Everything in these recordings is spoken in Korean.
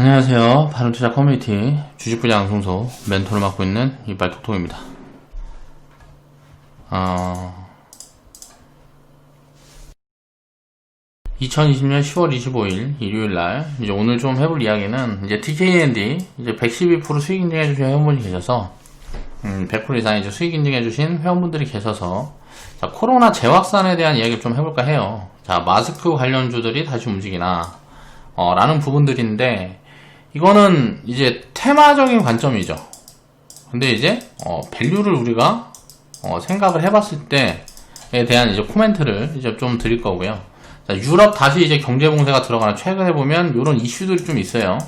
안녕하세요. 바른투자 커뮤니티 주식부자 양성소 멘토를 맡고 있는 이발톡톡입니다. 어... 2020년 10월 25일 일요일 날 이제 오늘 좀 해볼 이야기는 이제 TKND 이제 112% 수익 인증해 주신 회원분이 계셔서 음, 100% 이상 이제 수익 인증해 주신 회원분들이 계셔서 자, 코로나 재확산에 대한 이야기를 좀 해볼까 해요. 자, 마스크 관련주들이 다시 움직이나 어, 라는 부분들인데 이거는 이제 테마적인 관점이죠. 근데 이제 어, 밸류를 우리가 어, 생각을 해봤을 때에 대한 이제 코멘트를 이제 좀 드릴 거고요. 자, 유럽 다시 이제 경제 봉쇄가 들어가는 최근에 보면 이런 이슈들이 좀 있어요.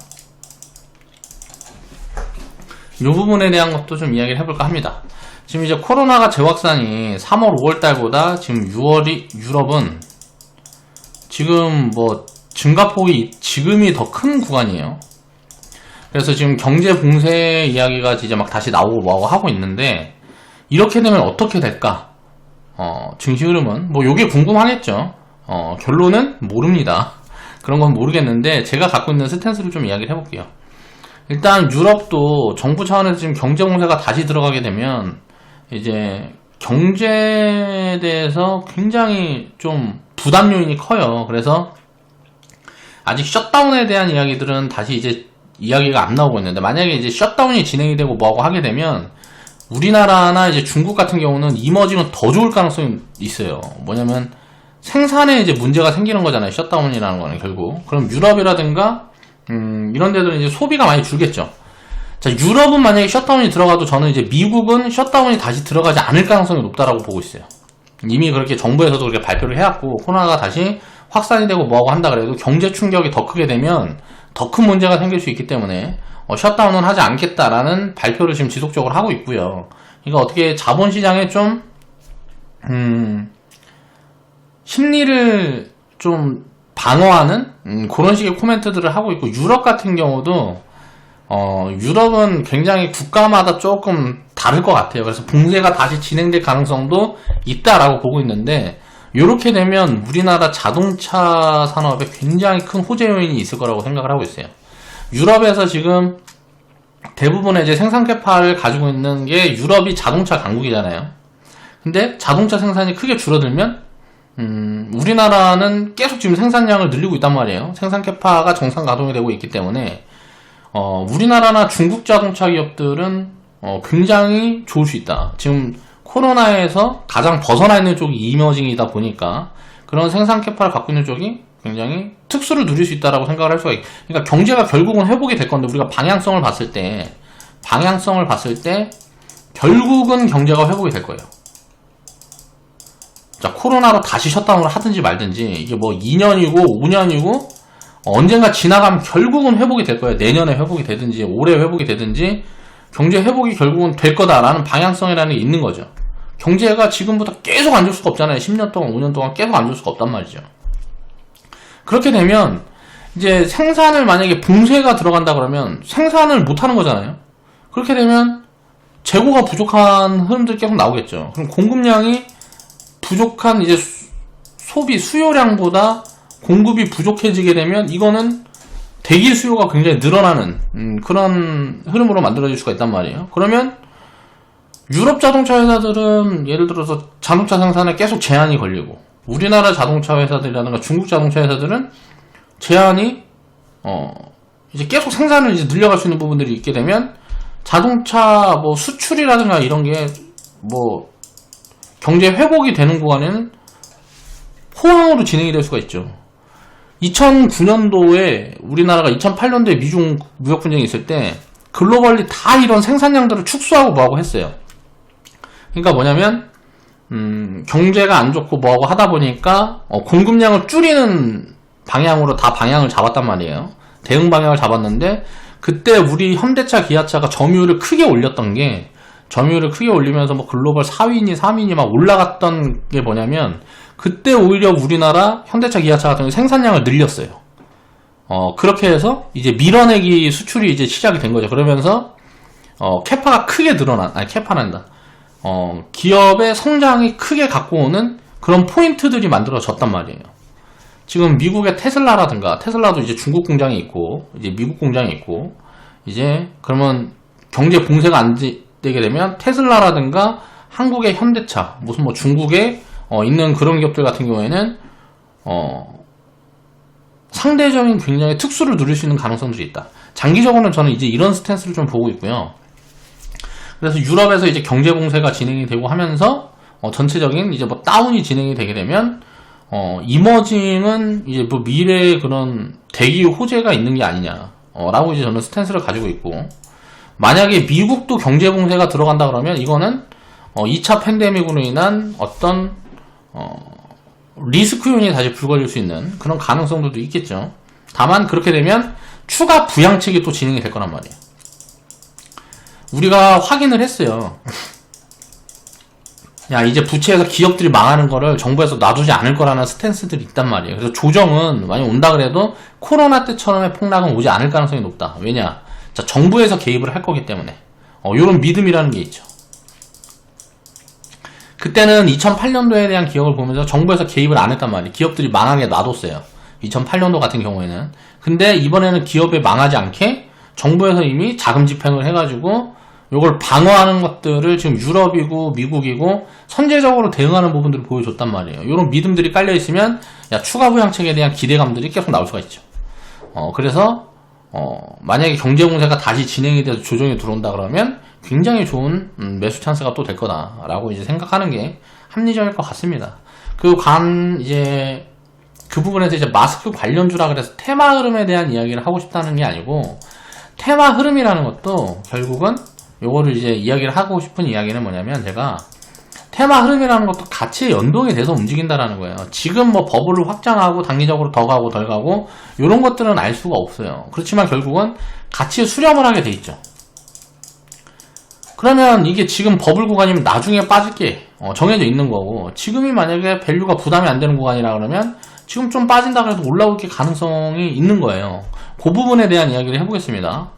이 부분에 대한 것도 좀 이야기를 해볼까 합니다. 지금 이제 코로나가 재확산이 3월, 5월 달보다 지금 6월이 유럽은 지금 뭐 증가폭이 지금이 더 큰 구간이에요. 그래서 지금 경제 봉쇄 이야기가 이제 막 다시 나오고 뭐하고 하고 있는데 이렇게 되면 어떻게 될까? 어, 증시 흐름은 뭐 요게 궁금하겠죠. 어, 결론은 모릅니다. 그런 건 모르겠는데 제가 갖고 있는 스탠스를 좀 이야기를 해볼게요. 일단 유럽도 정부 차원에서 지금 경제 봉쇄가 다시 들어가게 되면 이제 경제에 대해서 굉장히 좀 부담 요인이 커요. 그래서 아직 셧다운에 대한 이야기들은 다시 이제 이야기가 안 나오고 있는데 만약에 이제 셧다운이 진행이 되고 뭐하고 하게 되면 우리나라나 이제 중국 같은 경우는 이머징은 더 좋을 가능성이 있어요. 뭐냐면 생산에 이제 문제가 생기는 거잖아요. 셧다운이라는 거는 결국. 그럼 유럽이라든가 음, 이런 데들은 이제 소비가 많이 줄겠죠. 자, 유럽은 만약에 셧다운이 들어가도 저는 이제 미국은 셧다운이 다시 들어가지 않을 가능성이 높다라고 보고 있어요. 이미 그렇게 정부에서도 그렇게 발표를 해왔고 코로나가 다시 확산이 되고 뭐하고 한다 그래도 경제 충격이 더 크게 되면 더 큰 문제가 생길 수 있기 때문에 어, 셧다운은 하지 않겠다라는 발표를 지금 지속적으로 하고 있고요. 그러니까 어떻게 자본시장에 좀 음, 심리를 좀 방어하는 음, 그런 식의 코멘트들을 하고 있고 유럽 같은 경우도 어, 유럽은 굉장히 국가마다 조금 다를 것 같아요. 그래서 봉쇄가 다시 진행될 가능성도 있다라고 보고 있는데 이렇게 되면 우리나라 자동차 산업에 굉장히 큰 호재 요인이 있을 거라고 생각을 하고 있어요. 유럽에서 지금 대부분의 이제 생산 캐파를 가지고 있는 게 유럽이 자동차 강국이잖아요. 근데 자동차 생산이 크게 줄어들면 음, 우리나라는 계속 지금 생산량을 늘리고 있단 말이에요. 생산 캐파가 정상 가동이 되고 있기 때문에 어, 우리나라나 중국 자동차 기업들은 어, 굉장히 좋을 수 있다. 지금 코로나에서 가장 벗어나 있는 쪽이 이머징이다 보니까 그런 생산 캐파를 갖고 있는 쪽이 굉장히 특수를 누릴 수 있다라고 생각을 할 수가 있. 그러니까 경제가 결국은 회복이 될 건데 우리가 방향성을 봤을 때 방향성을 봤을 때 결국은 경제가 회복이 될 거예요. 자 코로나로 다시 셧다운을 하든지 말든지 이게 뭐 2년이고 5년이고 언젠가 지나가면 결국은 회복이 될 거예요. 내년에 회복이 되든지 올해 회복이 되든지 경제 회복이 결국은 될 거다라는 방향성이라는 게 있는 거죠. 경제가 지금보다 계속 안 좋을 수가 없잖아요. 10년 동안, 5년 동안 계속 안 좋을 수가 없단 말이죠. 그렇게 되면 이제 생산을 만약에 봉쇄가 들어간다 그러면 생산을 못 하는 거잖아요. 그렇게 되면 재고가 부족한 흐름들이 계속 나오겠죠. 그럼 공급량이 부족한 이제 수- 소비 수요량보다 공급이 부족해지게 되면 이거는 대기 수요가 굉장히 늘어나는 음, 그런 흐름으로 만들어질 수가 있단 말이에요. 그러면 유럽 자동차 회사들은 예를 들어서 자동차 생산에 계속 제한이 걸리고 우리나라 자동차 회사들이라든가 중국 자동차 회사들은 제한이 어 이제 계속 생산을 이제 늘려갈 수 있는 부분들이 있게 되면 자동차 뭐 수출이라든가 이런 게 뭐 경제 회복이 되는 구간에는 호황으로 진행이 될 수가 있죠. 2009년도에 우리나라가 2008년도에 미중 무역 분쟁이 있을 때 글로벌리 다 이런 생산량들을 축소하고 뭐하고 했어요. 그러니까 뭐냐면 음, 경제가 안 좋고 뭐하고 하다 보니까 어, 공급량을 줄이는 방향으로 다 방향을 잡았단 말이에요. 대응 방향을 잡았는데 그때 우리 현대차, 기아차가 점유율을 크게 올렸던 게 점유율을 크게 올리면서 뭐 글로벌 4위니 3위니 막 올라갔던 게 뭐냐면 그때 오히려 우리나라 현대차, 기아차 같은 경우 생산량을 늘렸어요. 어, 그렇게 해서 이제 밀어내기 수출이 이제 시작이 된 거죠. 그러면서 어, 캐파가 크게 늘어난, 아니 캐파란다. 어, 기업의 성장이 크게 갖고 오는 그런 포인트들이 만들어졌단 말이에요. 지금 미국의 테슬라라든가 테슬라도 이제 중국 공장이 있고 이제 미국 공장이 있고 이제 그러면 경제 봉쇄가 안 되- 되게 되면 테슬라라든가 한국의 현대차 무슨 뭐 중국에 어, 있는 그런 기업들 같은 경우에는 어, 상대적인 굉장히 특수를 누릴 수 있는 가능성들이 있다. 장기적으로는 저는 이제 이런 스탠스를 좀 보고 있고요. 그래서 유럽에서 이제 경제 봉쇄가 진행이 되고 하면서 어, 전체적인 이제 뭐 다운이 진행이 되게 되면 어, 이머징은 이제 뭐 미래의 그런 대기 호재가 있는 게 아니냐. 어, 라고 이제 저는 스탠스를 가지고 있고. 만약에 미국도 경제 봉쇄가 들어간다 그러면 이거는 어, 2차 팬데믹으로 인한 어떤 어, 리스크 요인이 다시 불거질 수 있는 그런 가능성들도 있겠죠. 다만 그렇게 되면 추가 부양책이 또 진행이 될 거란 말이에요. 우리가 확인을 했어요. 야, 이제 부채에서 기업들이 망하는 거를 정부에서 놔두지 않을 거라는 스탠스들이 있단 말이에요. 그래서 조정은 많이 온다 그래도 코로나 때처럼의 폭락은 오지 않을 가능성이 높다. 왜냐? 자, 정부에서 개입을 할 거기 때문에. 어, 요런 믿음이라는 게 있죠. 그때는 2008년도에 대한 기억을 보면서 정부에서 개입을 안 했단 말이에요. 기업들이 망하게 놔뒀어요. 2008년도 같은 경우에는. 근데 이번에는 기업이 망하지 않게 정부에서 이미 자금 집행을 해가지고 요걸 방어하는 것들을 지금 유럽이고 미국이고 선제적으로 대응하는 부분들을 보여줬단 말이에요. 이런 믿음들이 깔려 있으면 야 추가 부양책에 대한 기대감들이 계속 나올 수가 있죠. 어 그래서 어 만약에 경제 공세가 다시 진행이 돼서 조정이 들어온다 그러면 굉장히 좋은 음, 매수 찬스가 또 될 거다라고 이제 생각하는 게 합리적일 것 같습니다. 그관 이제 그 부분에서 이제 마스크 관련주라 그래서 테마 흐름에 대한 이야기를 하고 싶다는 게 아니고 테마 흐름이라는 것도 결국은 요거를 이제 이야기를 하고 싶은 이야기는 뭐냐면 제가 테마 흐름이라는 것도 같이 연동이 돼서 움직인다라는 거예요. 지금 뭐 버블을 확장하고 단기적으로 더 가고 덜 가고 이런 것들은 알 수가 없어요. 그렇지만 결국은 같이 수렴을 하게 돼 있죠. 그러면 이게 지금 버블 구간이면 나중에 빠질 게 어, 정해져 있는 거고 지금이 만약에 밸류가 부담이 안 되는 구간이라 그러면 지금 좀 빠진다 그래도 올라올 게 가능성이 있는 거예요. 그 부분에 대한 이야기를 해보겠습니다.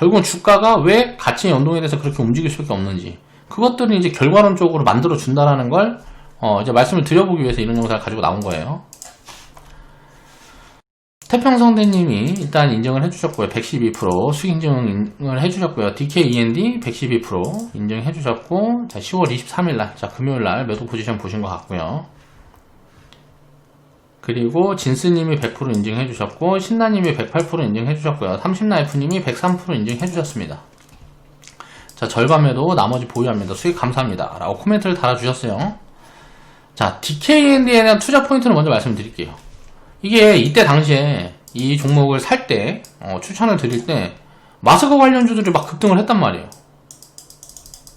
결국은 주가가 왜 가치 연동에 대해서 그렇게 움직일 수밖에 없는지 그것들을 이제 결과론적으로 만들어 준다라는 걸 어, 이제 말씀을 드려보기 위해서 이런 영상을 가지고 나온 거예요. 태평성대님이 일단 인정을 해주셨고요. 112% 수익 인증을 해주셨고요. DKEND 112% 인정해주셨고, 자, 10월 23일 날, 자, 금요일 날 매도 포지션 보신 것 같고요. 그리고 진스님이 100% 인증해 주셨고, 신나님이 108% 인증해 주셨고요. 30나이프님이 103% 인증해 주셨습니다. 자, 절반 매도 나머지 보유합니다. 수익 감사합니다. 라고 코멘트를 달아주셨어요. 자, DKND에 대한 투자 포인트를 먼저 말씀드릴게요. 이게 이때 당시에 이 종목을 살 때, 어, 추천을 드릴 때, 마스크 관련주들이 막 급등을 했단 말이에요.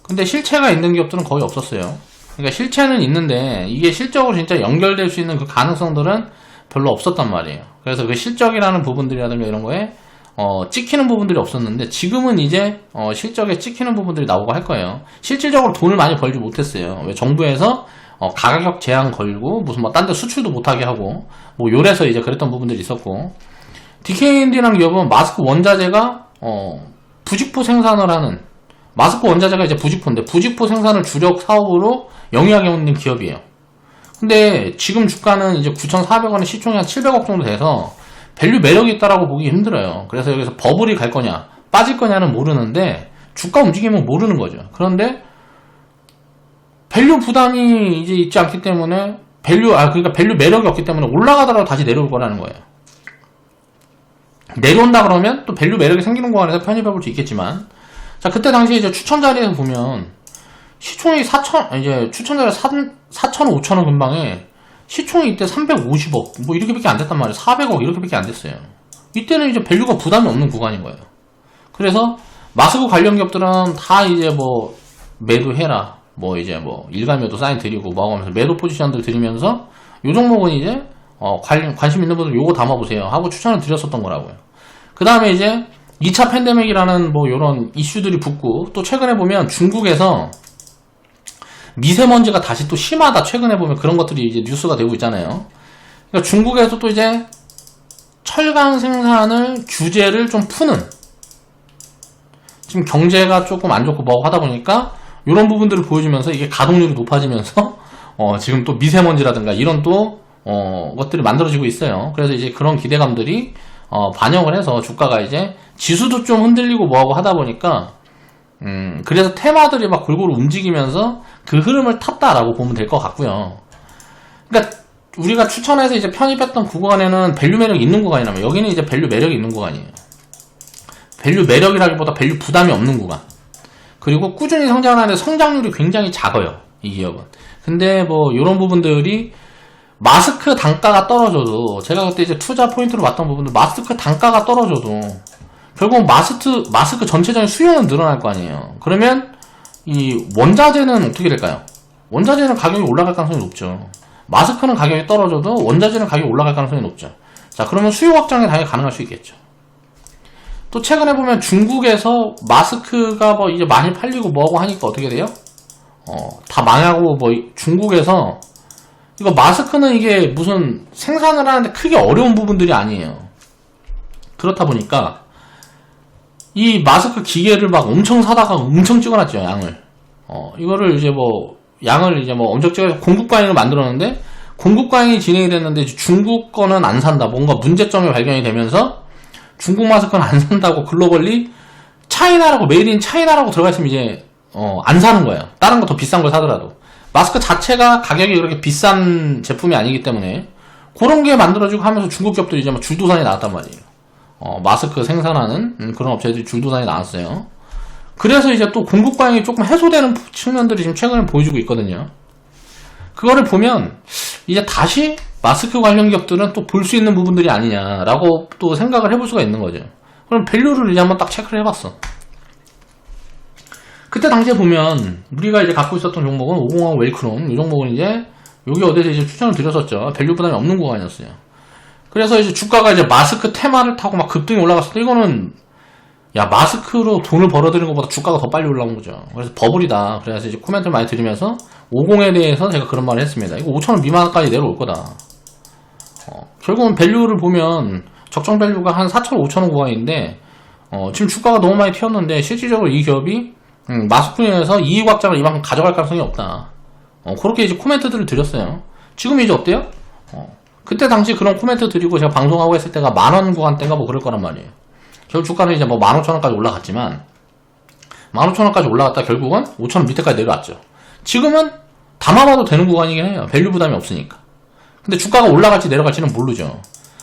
근데 실체가 있는 기업들은 거의 없었어요. 그러니까 실체는 있는데, 이게 실적으로 진짜 연결될 수 있는 그 가능성들은 별로 없었단 말이에요. 그래서 그 실적이라는 부분들이라든가 이런 거에, 어, 찍히는 부분들이 없었는데, 지금은 이제, 어, 실적에 찍히는 부분들이 나오고 할 거예요. 실질적으로 돈을 많이 벌지 못했어요. 왜 정부에서 어, 가격 제한 걸고 무슨 뭐 딴 데 수출도 못하게 하고 뭐 요래서 이제 그랬던 부분들이 있었고 DKND라는 기업은 마스크 원자재가 어, 부직포 생산을 하는 마스크 원자재가 이제 부직포인데 부직포 생산을 주력 사업으로 영위하게 있는 기업이에요. 근데 지금 주가는 이제 9,400원에 시총이 한 700억 정도 돼서 밸류 매력이 있다라고 보기 힘들어요. 그래서 여기서 버블이 갈 거냐 빠질 거냐는 모르는데 주가 움직이면 모르는 거죠. 그런데 밸류 부담이 이제 있지 않기 때문에 밸류 아 그러니까 밸류 매력이 없기 때문에 올라가더라도 다시 내려올 거라는 거예요. 내려온다 그러면 또 밸류 매력이 생기는 구간에서 편입해 볼 수 있겠지만 자 그때 당시에 이제 추천 자리에서 보면 시총이 4천 이제 추천 자리 4 4천 5천 원 근방에 시총이 이때 350억 뭐 이렇게밖에 안 됐단 말이에요. 400억 이렇게밖에 안 됐어요. 이때는 이제 밸류가 부담이 없는 구간인 거예요. 그래서 마스크 관련 기업들은 다 이제 뭐 매도해라 뭐 이제 뭐 일감매도 사인 드리고 뭐 하면서 매도 포지션들 드리면서 요 종목은 이제 어 관, 관심 있는 분들 요거 담아보세요 하고 추천을 드렸었던 거라고요. 그 다음에 이제 2차 팬데믹이라는 뭐 요런 이슈들이 붙고 또 최근에 보면 중국에서 미세먼지가 다시 또 심하다 최근에 보면 그런 것들이 이제 뉴스가 되고 있잖아요. 그러니까 중국에서 또 이제 철강 생산을 규제를 좀 푸는 지금 경제가 조금 안 좋고 뭐 하다 보니까 이런 부분들을 보여주면서 이게 가동률이 높아지면서 어, 지금 또 미세먼지라든가 이런 또 어, 것들이 만들어지고 있어요. 그래서 이제 그런 기대감들이 어, 반영을 해서 주가가 이제 지수도 좀 흔들리고 뭐하고 하다 보니까 음, 그래서 테마들이 막 골고루 움직이면서 그 흐름을 탔다라고 보면 될 것 같고요. 그러니까 우리가 추천해서 이제 편입했던 구간에는 밸류 매력이 있는 구간이라면 여기는 이제 밸류 매력이 있는 구간이에요. 밸류 매력이라기보다 밸류 부담이 없는 구간. 그리고 꾸준히 성장하는데 성장률이 굉장히 작아요. 이 기업은. 근데 뭐 이런 부분들이 마스크 단가가 떨어져도 제가 그때 이제 투자 포인트로 봤던 부분들 마스크 단가가 떨어져도 결국 마스크 마스크 전체적인 수요는 늘어날 거 아니에요. 그러면 이 원자재는 어떻게 될까요? 원자재는 가격이 올라갈 가능성이 높죠. 마스크는 가격이 떨어져도 원자재는 가격이 올라갈 가능성이 높죠. 자, 그러면 수요 확장이 당연히 가능할 수 있겠죠. 또 최근에 보면 중국에서 마스크가 뭐 이제 많이 팔리고 뭐하고 하니까 어떻게 돼요? 어, 다 망하고 뭐 이- 중국에서 이거 마스크는 이게 무슨 생산을 하는데 크게 어려운 부분들이 아니에요. 그렇다 보니까 이 마스크 기계를 막 엄청 사다가 엄청 찍어놨죠 양을. 어 이거를 이제 뭐 양을 이제 뭐 엄청 찍어서 공급 과잉을 만들었는데 공급 과잉이 진행이 됐는데 중국 거는 안 산다. 뭔가 문제점이 발견이 되면서 중국 마스크는 안 산다고 글로벌리 차이나라고 메이드 인 차이나라고 들어가 있으면 이제 어, 안 사는 거예요. 다른 거 더 비싼 걸 사더라도. 마스크 자체가 가격이 그렇게 비싼 제품이 아니기 때문에 그런 게 만들어지고 하면서 중국 기업들이 이제 막 줄도산이 나왔단 말이에요. 어, 마스크 생산하는 음, 그런 업체들이 줄도산이 나왔어요. 그래서 이제 또 공급 과잉이 조금 해소되는 측면들이 지금 최근에 보여주고 있거든요. 그거를 보면 이제 다시 마스크 관련 기업들은 또 볼 수 있는 부분들이 아니냐라고 또 생각을 해볼 수가 있는 거죠. 그럼 밸류를 이제 한번 딱 체크를 해봤어. 그때 당시에 보면 우리가 이제 갖고 있었던 종목은 505 웰크론 이 종목은 이제 여기 어디서 이제 추천을 드렸었죠. 밸류 부담이 없는 구간이었어요. 그래서 이제 주가가 이제 마스크 테마를 타고 막 급등이 올라갔을 때 이거는 야 마스크로 돈을 벌어들이는 것보다 주가가 더 빨리 올라온 거죠. 그래서 버블이다. 그래서 이제 코멘트를 많이 드리면서 50에 대해서 제가 그런 말을 했습니다. 이거 5천원 미만까지 내려올 거다. 어, 결국은 밸류를 보면 적정 밸류가 한 4천 5천원 구간인데 어, 지금 주가가 너무 많이 튀었는데 실질적으로 이 기업이 음, 마스크에서 이익 확장을 이만큼 가져갈 가능성이 없다. 어, 그렇게 이제 코멘트들을 드렸어요. 지금 이제 어때요? 어, 그때 당시 그런 코멘트 드리고 제가 방송하고 했을 때가 만원 구간대인가 뭐 그럴 거란 말이에요. 결국 주가는 이제 뭐 15,000원까지 올라갔지만 15,000원까지 올라갔다 결국은 5,000원 밑에까지 내려왔죠. 지금은 담아봐도 되는 구간이긴 해요. 밸류 부담이 없으니까. 근데 주가가 올라갈지 내려갈지는 모르죠.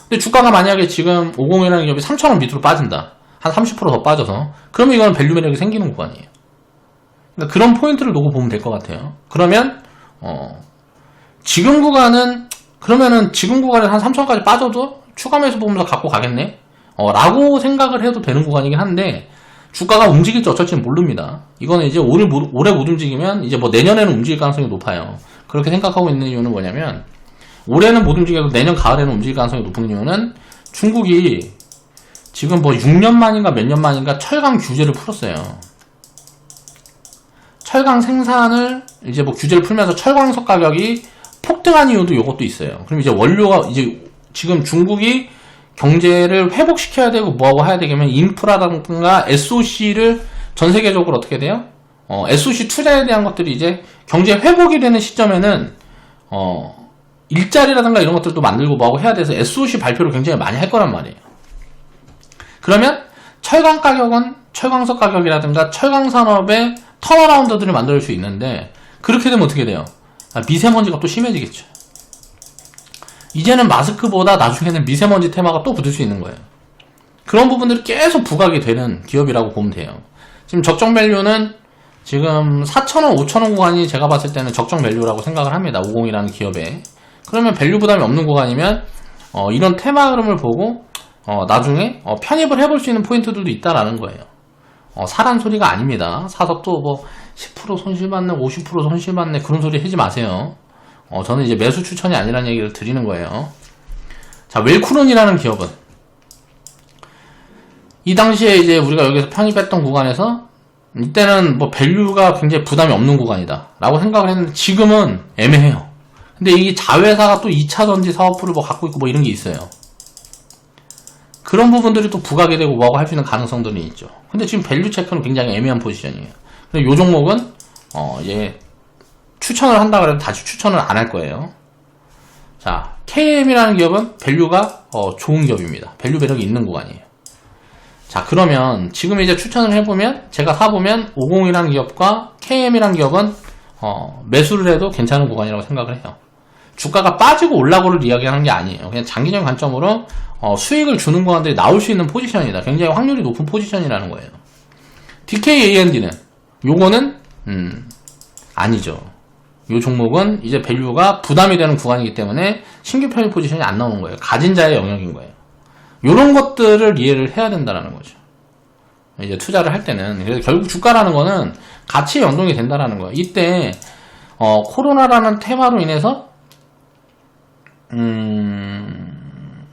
근데 주가가 만약에 지금 50이라는 기업이 3,000원 밑으로 빠진다. 한 30%더 빠져서. 그러면 이건 밸류 매력이 생기는 구간이에요. 그러니까 그런 포인트를 놓고 보면 될 것 같아요. 그러면, 어, 지금 구간은, 그러면은 지금 구간에 한 3,000원까지 빠져도 추가 매수 보면서 갖고 가겠네? 어, 라고 생각을 해도 되는 구간이긴 한데, 주가가 움직일지 어쩔지는 모릅니다. 이거는 이제 못, 올해 못 움직이면 이제 뭐 내년에는 움직일 가능성이 높아요. 그렇게 생각하고 있는 이유는 뭐냐면, 올해는 못 움직여도 내년 가을에는 움직일 가능성이 높은 이유는 중국이 지금 뭐 6년 만인가 몇 년 만인가 철강 규제를 풀었어요. 철강 생산을 이제 뭐 규제를 풀면서 철광석 가격이 폭등한 이유도 이것도 있어요. 그럼 이제 원료가 이제 지금 중국이 경제를 회복시켜야 되고 뭐하고 해야 되겠면 인프라든가 SOC를 전 세계적으로 어떻게 돼요? 어, SOC 투자에 대한 것들이 이제 경제 회복이 되는 시점에는 어, 일자리라든가 이런 것들도 만들고 뭐하고 해야 돼서 SOC 발표를 굉장히 많이 할 거란 말이에요. 그러면 철강 가격은 철광석 가격이라든가 철강 산업의 턴어라운드들을 만들 수 있는데 그렇게 되면 어떻게 돼요? 아, 미세먼지가 또 심해지겠죠. 이제는 마스크보다 나중에는 미세먼지 테마가 또 붙을 수 있는 거예요. 그런 부분들이 계속 부각이 되는 기업이라고 보면 돼요. 지금 적정 밸류는 지금 4,000원, 5,000원 구간이 제가 봤을 때는 적정 밸류라고 생각을 합니다. 50이라는 기업에. 그러면 밸류 부담이 없는 구간이면 어, 이런 테마 흐름을 보고 어, 나중에 어, 편입을 해볼 수 있는 포인트들도 있다라는 거예요. 어, 사란 소리가 아닙니다. 사서 또뭐10% 손실받네, 50% 손실받네 그런 소리 하지 마세요. 어, 저는 이제 매수 추천이 아니라는 얘기를 드리는 거예요. 자, 웰쿠론이라는 기업은 이 당시에 이제 우리가 여기서 편입했던 구간에서 이때는 뭐 밸류가 굉장히 부담이 없는 구간이다 라고 생각을 했는데 지금은 애매해요. 근데 이 자회사가 또 2차 전지 사업부를 뭐 갖고 있고 뭐 이런 게 있어요. 그런 부분들이 또 부각이 되고 뭐하고 할 수 있는 가능성들이 있죠. 근데 지금 밸류 체크는 굉장히 애매한 포지션이에요. 근데 요 종목은 어, 얘 추천을 한다 그래도 다시 추천을 안 할 거예요. 자, KM이라는 기업은 밸류가 어, 좋은 기업입니다. 밸류 매력이 있는 구간이에요. 자, 그러면 지금 이제 추천을 해보면 제가 사보면 50이라는 기업과 KM이라는 기업은 어, 매수를 해도 괜찮은 구간이라고 생각을 해요. 주가가 빠지고 올라고를 이야기하는 게 아니에요. 그냥 장기적인 관점으로 어, 수익을 주는 구간들이 나올 수 있는 포지션이다. 굉장히 확률이 높은 포지션이라는 거예요. DKAND는 요거는 음, 아니죠. 요 종목은 이제 밸류가 부담이 되는 구간이기 때문에 신규 편입 포지션이 안 나오는 거예요. 가진 자의 영역인 거예요. 요런 것들을 이해를 해야 된다는 거죠. 이제 투자를 할 때는 그래서 결국 주가라는 거는 가치에 연동이 된다라는 거예요. 이때 어, 코로나라는 테마로 인해서 음,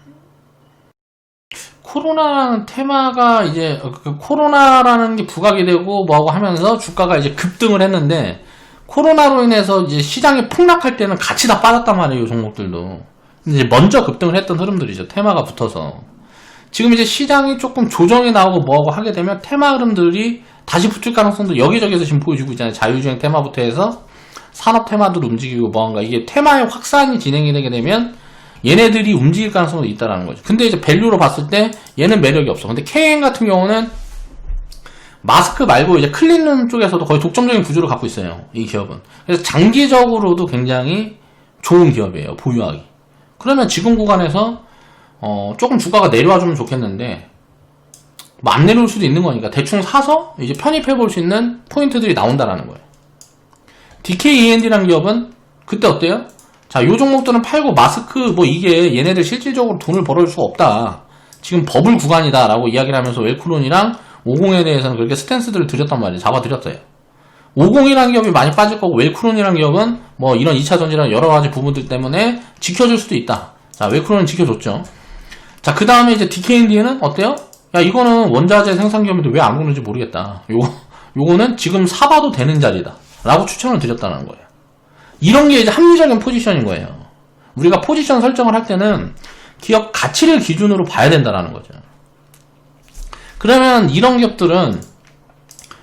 코로나라는 테마가 이제 그 코로나라는 게 부각이 되고 뭐하고 하면서 주가가 이제 급등을 했는데 코로나로 인해서 이제 시장이 폭락할 때는 같이 다 빠졌단 말이에요, 이 종목들도. 이제 먼저 급등을 했던 흐름들이죠. 테마가 붙어서. 지금 이제 시장이 조금 조정이 나오고 뭐하고 하게 되면 테마 흐름들이 다시 붙을 가능성도 여기저기서 지금 보여주고 있잖아요. 자유주행 테마부터 해서 산업 테마들 움직이고 뭐한가 이게 테마의 확산이 진행이 되게 되면 얘네들이 움직일 가능성도 있다라는 거죠. 근데 이제 밸류로 봤을 때 얘는 매력이 없어. 근데 KN 같은 경우는 마스크 말고 이제 클린룸 쪽에서도 거의 독점적인 구조를 갖고 있어요. 이 기업은. 그래서 장기적으로도 굉장히 좋은 기업이에요. 보유하기. 그러면 지금 구간에서 어, 조금 주가가 내려와 주면 좋겠는데 뭐 안 내려올 수도 있는 거니까 대충 사서 이제 편입해 볼 수 있는 포인트들이 나온다라는 거예요. DKEND라는 기업은 그때 어때요? 자, 요 종목들은 팔고 마스크 뭐 이게 얘네들 실질적으로 돈을 벌어줄 수가 없다. 지금 버블 구간이다라고 이야기를 하면서 웰크론이랑 50에 대해서는 그렇게 스탠스들을 드렸단 말이에요. 잡아드렸어요. 50이라는 기업이 많이 빠질 거고 웰크론이라는 기업은 뭐 이런 2차 전지랑 여러 가지 부분들 때문에 지켜줄 수도 있다. 자, 웰크론은 지켜줬죠. 자, 그 다음에 이제 DKND는 어때요? 야, 이거는 원자재 생산 기업인데 왜 안 오는지 모르겠다. 요거, 요거는 지금 사봐도 되는 자리다. 라고 추천을 드렸다는 거예요. 이런 게 이제 합리적인 포지션인 거예요. 우리가 포지션 설정을 할 때는 기업 가치를 기준으로 봐야 된다는 거죠. 그러면 이런 기업들은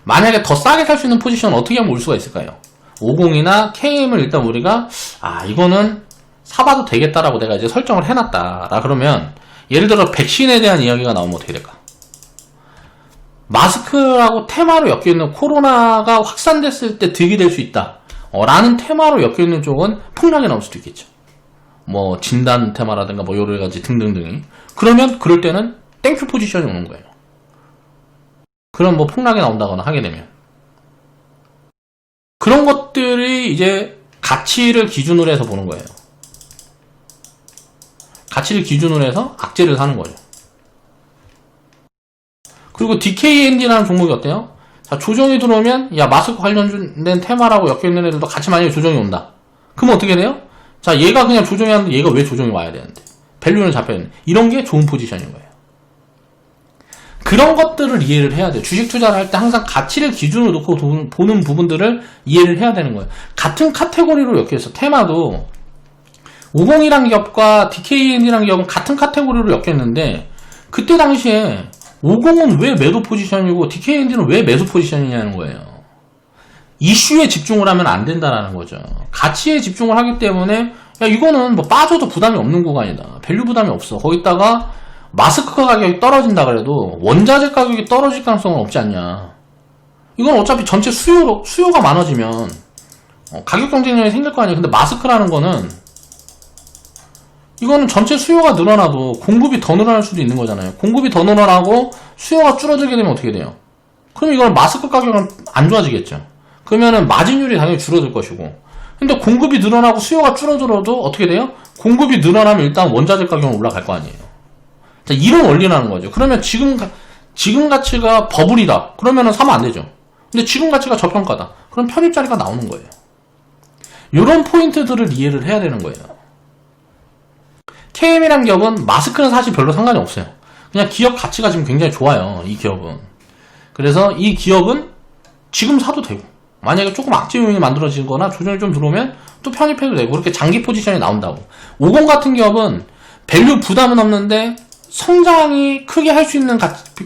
만약에 더 싸게 살 수 있는 포지션은 어떻게 하면 올 수가 있을까요? 50이나 KM을 일단 우리가 아 이거는 사봐도 되겠다라고 내가 이제 설정을 해놨다. 라 그러면 예를 들어 백신에 대한 이야기가 나오면 어떻게 될까? 마스크라고 테마로 엮여있는 코로나가 확산됐을 때 득이 될 수 있다. 어, 라는 테마로 엮여있는 쪽은 폭락이 나올 수도 있겠죠. 뭐 진단 테마라든가 뭐 여러 가지 등등등이. 그러면 그럴 때는 땡큐 포지션이 오는 거예요. 그럼 뭐 폭락이 나온다거나 하게 되면. 그런 것들이 이제 가치를 기준으로 해서 보는 거예요. 가치를 기준으로 해서 악재를 사는 거죠. 그리고 DKND라는 종목이 어때요? 자, 조정이 들어오면, 야, 마스크 관련된 테마라고 엮여있는 애들도 같이 만약에 조정이 온다. 그러면 어떻게 돼요? 자, 얘가 그냥 조정이 하는데 얘가 왜 조정이 와야 되는데? 밸류는 잡혀있는. 이런 게 좋은 포지션인 거예요. 그런 것들을 이해를 해야 돼요. 주식 투자를 할 때 항상 가치를 기준으로 놓고 도- 보는 부분들을 이해를 해야 되는 거예요. 같은 카테고리로 엮여있어. 테마도 50이란 기업과 DKN이란 기업은 같은 카테고리로 엮였는데 그때 당시에 50은 왜 매도 포지션이고 DKND는 왜 매수 포지션이냐는 거예요. 이슈에 집중을 하면 안 된다라는 거죠. 가치에 집중을 하기 때문에 야 이거는 뭐 빠져도 부담이 없는 구간이다. 밸류 부담이 없어. 거기다가 마스크 가격이 떨어진다 그래도 원자재 가격이 떨어질 가능성은 없지 않냐. 이건 어차피 전체 수요 수요가 많아지면 어, 가격 경쟁력이 생길 거 아니에요. 근데 마스크라는 거는 이거는 전체 수요가 늘어나도 공급이 더 늘어날 수도 있는 거잖아요. 공급이 더 늘어나고 수요가 줄어들게 되면 어떻게 돼요? 그럼 이건 마스크 가격은 안 좋아지겠죠. 그러면은 마진율이 당연히 줄어들 것이고. 근데 공급이 늘어나고 수요가 줄어들어도 어떻게 돼요? 공급이 늘어나면 일단 원자재 가격은 올라갈 거 아니에요. 자, 이런 원리라는 거죠. 그러면 지금, 가- 지금 가치가 버블이다. 그러면은 사면 안 되죠. 근데 지금 가치가 저평가다. 그럼 편입자리가 나오는 거예요. 이런 포인트들을 이해를 해야 되는 거예요. KM이란 기업은 마스크는 사실 별로 상관이 없어요. 그냥 기업 가치가 지금 굉장히 좋아요. 이 기업은. 그래서 이 기업은 지금 사도 되고 만약에 조금 악재 요인이 만들어지거나 조정이 좀 들어오면 또 편입해도 되고 그렇게 장기 포지션이 나온다고. 50 같은 기업은 밸류 부담은 없는데 성장이 크게 할 수 있는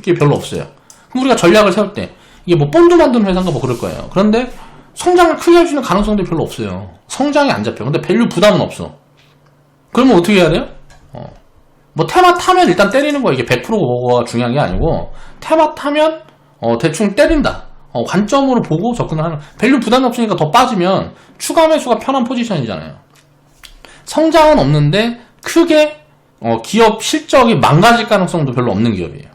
게 별로 없어요. 그럼 우리가 전략을 세울 때 이게 뭐 본드 만드는 회사인가 뭐 그럴 거예요. 그런데 성장을 크게 할 수 있는 가능성도 별로 없어요. 성장이 안 잡혀. 근데 밸류 부담은 없어. 그러면 어떻게 해야 돼요? 어. 뭐 테마 타면 일단 때리는 거야. 이게 100%가 중요한 게 아니고 테마 타면 어, 대충 때린다. 어, 관점으로 보고 접근을 하는 밸류 부담이 없으니까 더 빠지면 추가 매수가 편한 포지션이잖아요. 성장은 없는데 크게 어, 기업 실적이 망가질 가능성도 별로 없는 기업이에요.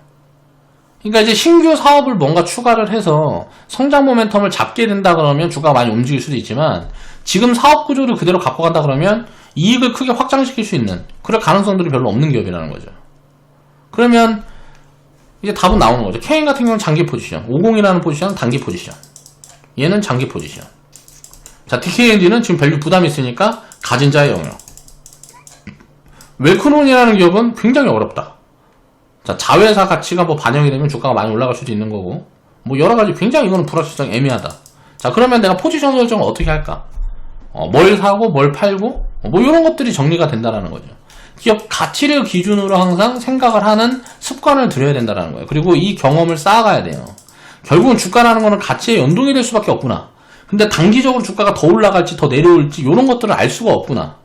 그러니까 이제 신규 사업을 뭔가 추가를 해서 성장 모멘텀을 잡게 된다 그러면 주가가 많이 움직일 수도 있지만 지금 사업 구조를 그대로 갖고 간다 그러면 이익을 크게 확장시킬 수 있는 그럴 가능성들이 별로 없는 기업이라는 거죠. 그러면 이제 답은 나오는 거죠. 케인 같은 경우는 장기 포지션, 50이라는 포지션은 단기 포지션. 얘는 장기 포지션. 자, DKND는 지금 밸류 부담이 있으니까 가진 자의 영역. 웰크론이라는 기업은 굉장히 어렵다. 자, 자회사 가치가 뭐 반영이 되면 주가가 많이 올라갈 수도 있는 거고, 뭐 여러 가지 굉장히 이거는 불확실성 애매하다. 자, 그러면 내가 포지션 설정을 어떻게 할까? 어, 뭘 사고, 뭘 팔고, 어, 뭐 이런 것들이 정리가 된다라는 거죠. 기업 가치를 기준으로 항상 생각을 하는 습관을 들여야 된다는 거예요. 그리고 이 경험을 쌓아가야 돼요. 결국은 주가라는 거는 가치에 연동이 될 수밖에 없구나. 근데 단기적으로 주가가 더 올라갈지 더 내려올지 이런 것들을 알 수가 없구나.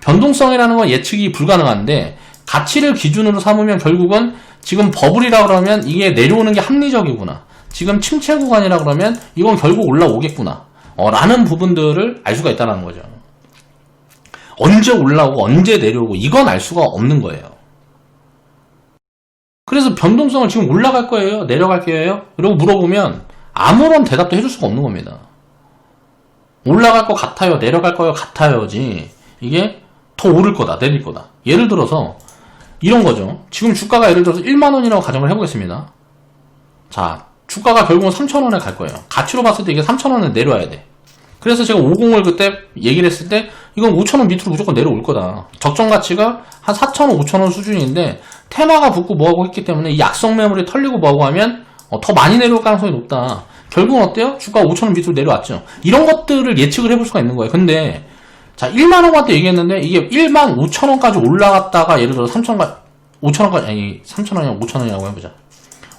변동성이라는 건 예측이 불가능한데 가치를 기준으로 삼으면 결국은 지금 버블이라 그러면 이게 내려오는 게 합리적이구나. 지금 침체 구간이라 그러면 이건 결국 올라오겠구나. 어, 라는 부분들을 알 수가 있다는 거죠. 언제 올라오고 언제 내려오고 이건 알 수가 없는 거예요. 그래서 변동성을 지금 올라갈 거예요? 내려갈 거예요? 이러고 물어보면 아무런 대답도 해줄 수가 없는 겁니다. 올라갈 것 같아요? 내려갈 거요? 같아요지. 이게 더 오를 거다, 내릴 거다. 예를 들어서 이런 거죠. 지금 주가가 예를 들어서 1만 원이라고 가정을 해보겠습니다. 자, 주가가 결국은 3천 원에 갈 거예요. 가치로 봤을 때 이게 3천 원에 내려와야 돼. 그래서 제가 50을 그때 얘기를 했을 때 이건 5천원 밑으로 무조건 내려올 거다. 적정 가치가 한 4천원, 5천원 수준인데 테마가 붙고 뭐하고 했기 때문에 이 약성 매물이 털리고 뭐하고 하면 어, 더 많이 내려올 가능성이 높다. 결국은 어때요? 주가가 5천원 밑으로 내려왔죠. 이런 것들을 예측을 해볼 수가 있는 거예요. 근데 자 1만원한테 얘기했는데 이게 1만 5천원까지 올라갔다가 예를 들어 3천원 5천원까지 아니 3천원이 아니라 5천원이라고 해보자.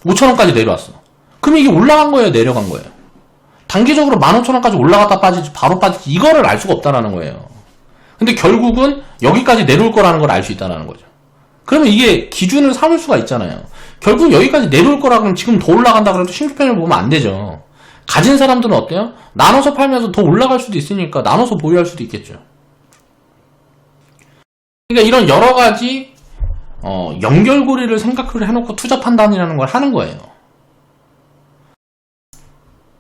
5천원까지 내려왔어. 그럼 이게 올라간 거예요? 내려간 거예요? 단기적으로 15,000원까지 올라갔다 빠지지 바로 빠지지 이거를 알 수가 없다라는 거예요. 근데 결국은 여기까지 내려올 거라는 걸 알 수 있다는 거죠. 그러면 이게 기준을 삼을 수가 있잖아요. 결국 여기까지 내려올 거라 그러면 지금 더 올라간다 그래도 신규편을 보면 안 되죠. 가진 사람들은 어때요? 나눠서 팔면서 더 올라갈 수도 있으니까 나눠서 보유할 수도 있겠죠. 그러니까 이런 여러 가지 어, 연결고리를 생각을 해놓고 투자 판단이라는 걸 하는 거예요.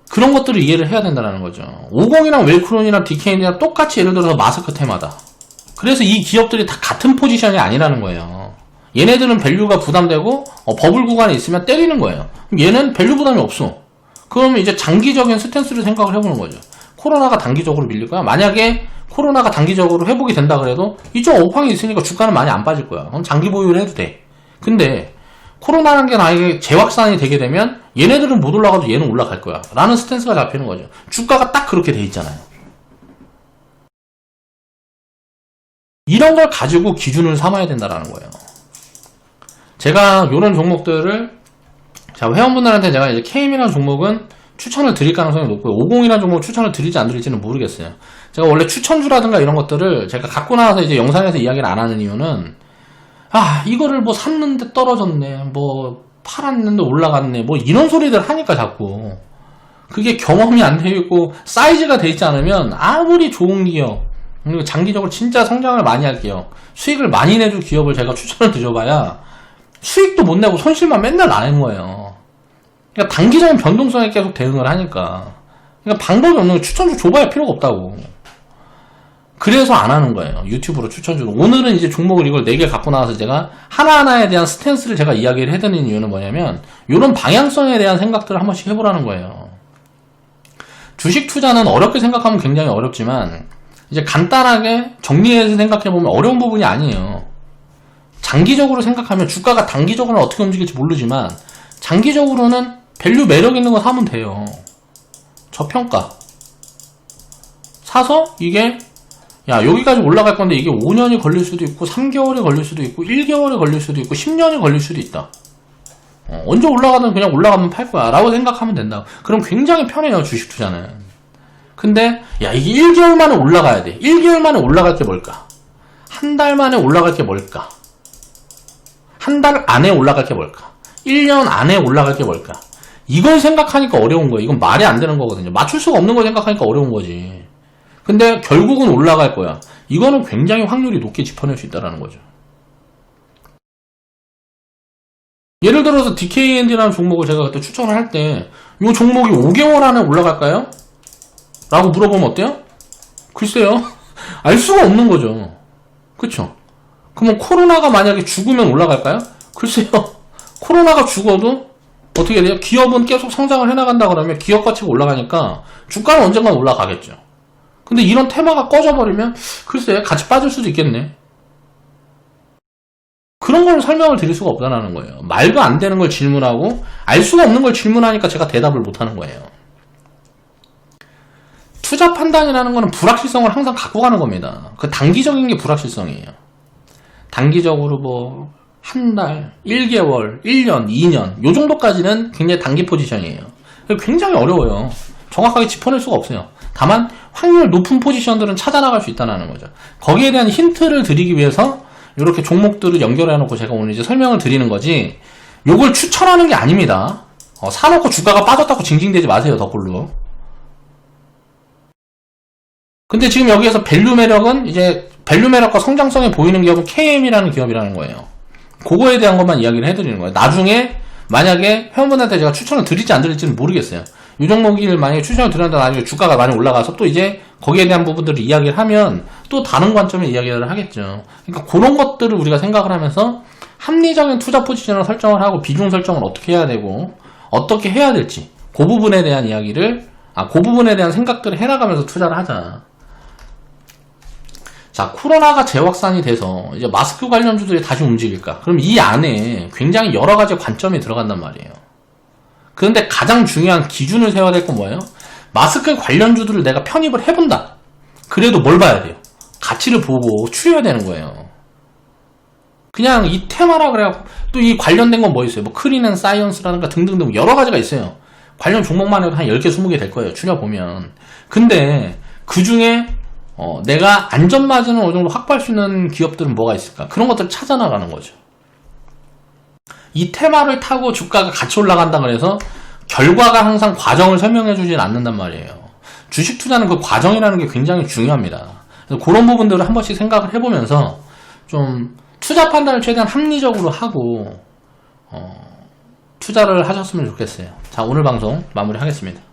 그런 것들을 이해를 해야 된다는 거죠. 50이랑 웰크론이랑 DKN이랑 똑같이 예를 들어서 마스크 테마다. 그래서 이 기업들이 다 같은 포지션이 아니라는 거예요. 얘네들은 밸류가 부담되고 어, 버블 구간에 있으면 때리는 거예요. 얘는 밸류 부담이 없어. 그러면 이제 장기적인 스탠스를 생각을 해보는 거죠. 코로나가 단기적으로 밀릴 거야. 만약에 코로나가 단기적으로 회복이 된다 그래도 이쪽 업황이 있으니까 주가는 많이 안 빠질 거야. 그럼 장기 보유를 해도 돼. 근데 코로나라는 게 만약에 재확산이 되게 되면 얘네들은 못 올라가도 얘는 올라갈 거야. 라는 스탠스가 잡히는 거죠. 주가가 딱 그렇게 돼 있잖아요. 이런 걸 가지고 기준을 삼아야 된다라는 거예요. 제가 이런 종목들을 자 회원분들한테 제가 이제 KM이라는 종목은 추천을 드릴 가능성이 높고요. 50이라는 종목 추천을 드릴지 안 드릴지는 모르겠어요. 제가 원래 추천주라든가 이런 것들을 제가 갖고 나와서 이제 영상에서 이야기를 안 하는 이유는 아 이거를 뭐 샀는데 떨어졌네 뭐 팔았는데 올라갔네 뭐 이런 소리들 하니까 자꾸. 그게 경험이 안 되고 사이즈가 돼 있지 않으면 아무리 좋은 기업 그리고 장기적으로 진짜 성장을 많이 할 기업 수익을 많이 내줄 기업을 제가 추천을 드려봐야 수익도 못 내고 손실만 맨날 나는 거예요. 그러니까 단기적인 변동성에 계속 대응을 하니까. 그러니까 방법이 없는 거 추천주 줘봐야 필요가 없다고 그래서 안 하는 거예요. 유튜브로 추천주로. 오늘은 이제 종목을 이걸 4개 갖고 나와서 제가 하나하나에 대한 스탠스를 제가 이야기를 해드리는 이유는 뭐냐면, 이런 방향성에 대한 생각들을 한 번씩 해보라는 거예요. 주식 투자는 어렵게 생각하면 굉장히 어렵지만, 이제 간단하게 정리해서 생각해보면 어려운 부분이 아니에요. 장기적으로 생각하면 주가가 단기적으로는 어떻게 움직일지 모르지만, 장기적으로는 밸류 매력 있는 거 사면 돼요. 저평가. 사서 이게 야, 여기까지 올라갈 건데 이게 5년이 걸릴 수도 있고, 3개월이 걸릴 수도 있고, 1개월이 걸릴 수도 있고, 10년이 걸릴 수도 있다. 어, 언제 올라가든 그냥 올라가면 팔 거야. 라고 생각하면 된다. 그럼 굉장히 편해요, 주식 투자는. 근데, 야, 이게 1개월 만에 올라가야 돼. 1개월 만에 올라갈 게 뭘까? 한 달 만에 올라갈 게 뭘까? 한 달 안에 올라갈 게 뭘까? 1년 안에 올라갈 게 뭘까? 이걸 생각하니까 어려운 거예요. 이건 말이 안 되는 거거든요. 맞출 수가 없는 걸 생각하니까 어려운 거지. 근데 결국은 올라갈 거야. 이거는 굉장히 확률이 높게 짚어낼 수 있다는 거죠. 예를 들어서 DKND라는 종목을 제가 그때 추천을 할 때, 이 종목이 5개월 안에 올라갈까요? 라고 물어보면 어때요? 글쎄요. 알 수가 없는 거죠. 그쵸? 그러면 코로나가 만약에 죽으면 올라갈까요? 글쎄요. 코로나가 죽어도 어떻게 돼요? 기업은 계속 성장을 해나간다 그러면 기업 가치가 올라가니까 주가는 언젠간 올라가겠죠. 근데 이런 테마가 꺼져버리면 글쎄 같이 빠질 수도 있겠네. 그런 걸 설명을 드릴 수가 없다는 거예요. 말도 안 되는 걸 질문하고 알 수가 없는 걸 질문하니까 제가 대답을 못 하는 거예요. 투자 판단이라는 거는 불확실성을 항상 갖고 가는 겁니다. 그 단기적인 게 불확실성이에요. 단기적으로 뭐, 한 달, 1개월, 1년, 2년, 요 정도까지는 굉장히 단기 포지션이에요. 굉장히 어려워요. 정확하게 짚어낼 수가 없어요. 다만, 확률 높은 포지션들은 찾아나갈 수 있다는 거죠. 거기에 대한 힌트를 드리기 위해서, 이렇게 종목들을 연결해 놓고 제가 오늘 이제 설명을 드리는 거지, 요걸 추천하는 게 아닙니다. 어, 사놓고 주가가 빠졌다고 징징대지 마세요, 덧글로. 근데 지금 여기에서 밸류 매력은 이제 밸류 매력과 성장성에 보이는 기업은 KM이라는 기업이라는 거예요. 그거에 대한 것만 이야기를 해드리는 거예요. 나중에 만약에 회원분한테 제가 추천을 드릴지 안 드릴지는 모르겠어요. 이 종목을 만약에 추천을 드렸는데 나중에 주가가 많이 올라가서 또 이제 거기에 대한 부분들을 이야기를 하면 또 다른 관점의 이야기를 하겠죠. 그러니까 그런 것들을 우리가 생각을 하면서 합리적인 투자 포지션을 설정을 하고 비중 설정을 어떻게 해야 되고 어떻게 해야 될지 그 부분에 대한 이야기를 아, 그 부분에 대한 생각들을 해나가면서 투자를 하자. 자, 코로나가 재확산이 돼서 이제 마스크 관련주들이 다시 움직일까? 그럼 이 안에 굉장히 여러 가지 관점이 들어간단 말이에요. 그런데 가장 중요한 기준을 세워야 될 건 뭐예요? 마스크 관련주들을 내가 편입을 해본다. 그래도 뭘 봐야 돼요? 가치를 보고 추려야 되는 거예요. 그냥 이 테마라 그래갖고 또 이 관련된 건 뭐 있어요? 뭐 크리는 사이언스라든가 등등등 여러 가지가 있어요. 관련 종목만 해도 한 10개, 20개 될 거예요. 추려보면. 근데 그 중에 어, 내가 안전마진을 어느 정도 확보할 수 있는 기업들은 뭐가 있을까? 그런 것들을 찾아나가는 거죠. 이 테마를 타고 주가가 같이 올라간다 그래서 결과가 항상 과정을 설명해 주진 않는단 말이에요. 주식 투자는 그 과정이라는 게 굉장히 중요합니다. 그래서 그런 부분들을 한 번씩 생각을 해보면서 좀 투자 판단을 최대한 합리적으로 하고 어, 투자를 하셨으면 좋겠어요. 자 오늘 방송 마무리하겠습니다.